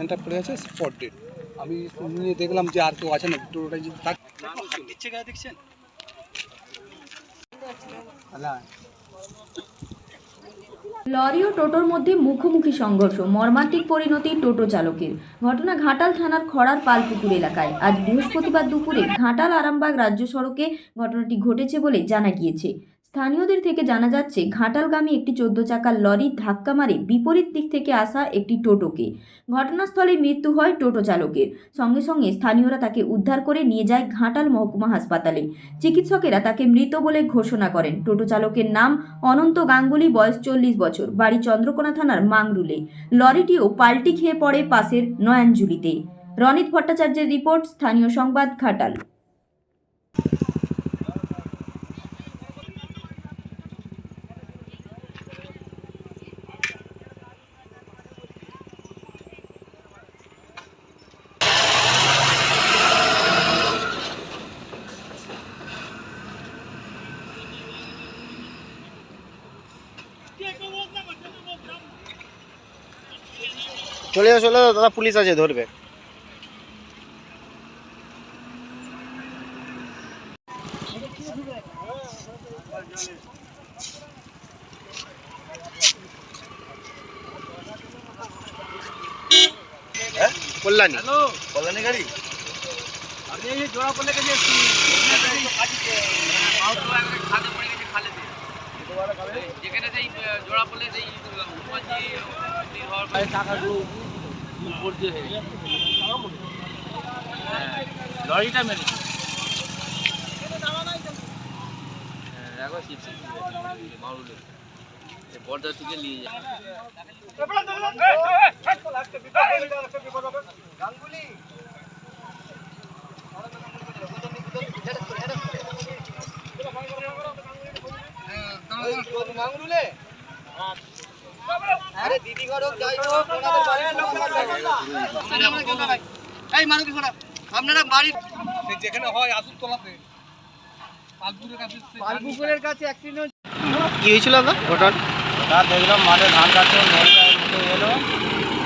ভ্যানটা পড়ে আছে spot date আমি নিয়ে দেখলাম যে আর কেউ আছে না টোটোটা যদি থাক দেখছেন লরি ও টোটোর মধ্যে মুখোমুখি সংঘর্ষ, মর্মান্তিক পরিণতি টোটো চালকের। ঘটনা ঘাটাল থানার খড়ার পালপুকুর এলাকায়। আজ বৃহস্পতিবার দুপুরে ঘাটাল আরামবাগ রাজ্য সড়কে ঘটনাটি ঘটেছে বলে জানা গিয়েছে। স্থানীয়দের থেকে জানা যাচ্ছে, ঘাটালগামী একটি চোদ্দ চাকার লরি ধাক্কা মারে বিপরীত দিক থেকে আসা একটি টোটোকে। ঘটনাস্থলে মৃত্যু হয় টোটো চালকের। সঙ্গে সঙ্গে স্থানীয়রা তাকে উদ্ধার করে নিয়ে যায় ঘাটাল মহকুমা হাসপাতালে। চিকিৎসকেরা তাকে মৃত বলে ঘোষণা করেন। টোটো চালকের নাম অনন্ত গাঙ্গুলি, বয়স চল্লিশ বছর, বাড়ি চন্দ্রকোনা থানার মাংরুলে। লরিটিও পাল্টি খেয়ে পড়ে পাশের নয়াঞ্জুলিতে। রনিত ভট্টাচার্যের রিপোর্ট, স্থানীয় সংবাদ, ঘাটাল। চলে যাও চলে যাও দাদা পুলিশ আছে ধরবে। হ্যাঁ? কল্যাণী। কল্যাণী গাড়ি? আমি এই জোড়া পড়লে গেছে যেখানে সেই জোড়া পড়লে সেই হনুমানজি টাকাগুলো হয়ে। হ্যাঁ, লরিটা মেরে দেখো শিবসি মারুলে বর্ধা থেকে নিয়ে যায় আপনারা বাড়ির যেখানে হয় আসুন তোলাতে পালপুকুরের কাছে অ্যাক্সিডেন্ট কি হয়েছিল ঘটনা তা দেখলাম মাঠে ধান কাটছে উঠে এলো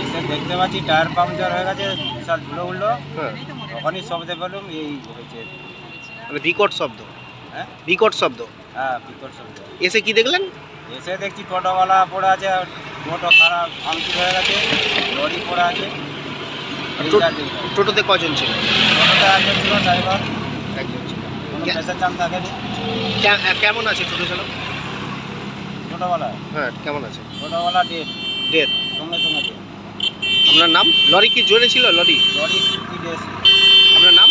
এসে দেখতে পাচ্ছি টায়ার পাংচার হয়ে গেছে বিশাল ধুলো উঠল হ্যাঁ তখনই শব্দে পেলাম এই হয়েছে মানে বিকট শব্দ হ্যাঁ? বিকট শব্দ। হ্যাঁ বিকট শব্দ। এসে কি দেখলেন? এসে দেখছি টোটোওয়ালা পড়ে আছে টোটো খারাপ ভাঙচুর হয়ে গেছে লরি পড়ে আছে। টোটোতে কজন ছিল? টোটোতে একজন ছিল ড্রাইভার। একজন ছিল। কোনো কে- প্যাসেঞ্জার থাকেনি কে- কেমন আছে টোটো চালক? টোটোওয়ালা? হ্যাঁ কেমন আছে? টোটোওয়ালা ডেট ডেথ সঙ্গে সঙ্গে dead। আপনার নাম? লরি কি জোরে ছিল? লরি? লরি স্পিড এসে আপনার নাম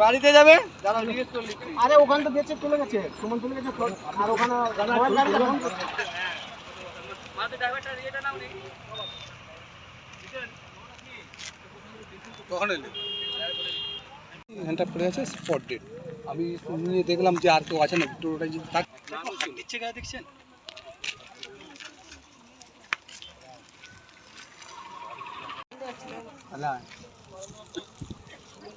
গাড়িতে যাবে? আরে ওখান তো বেঁচে চলে গেছে। সুমন চলে গেছে আর ওখানে পড়ে আছে স্পট ডেট আমি নিয়ে দেখলাম যে আর কেউ আছে না টোটোটা যদি থাক দিচ্ছে গায়ে দেখছেন? না Ay,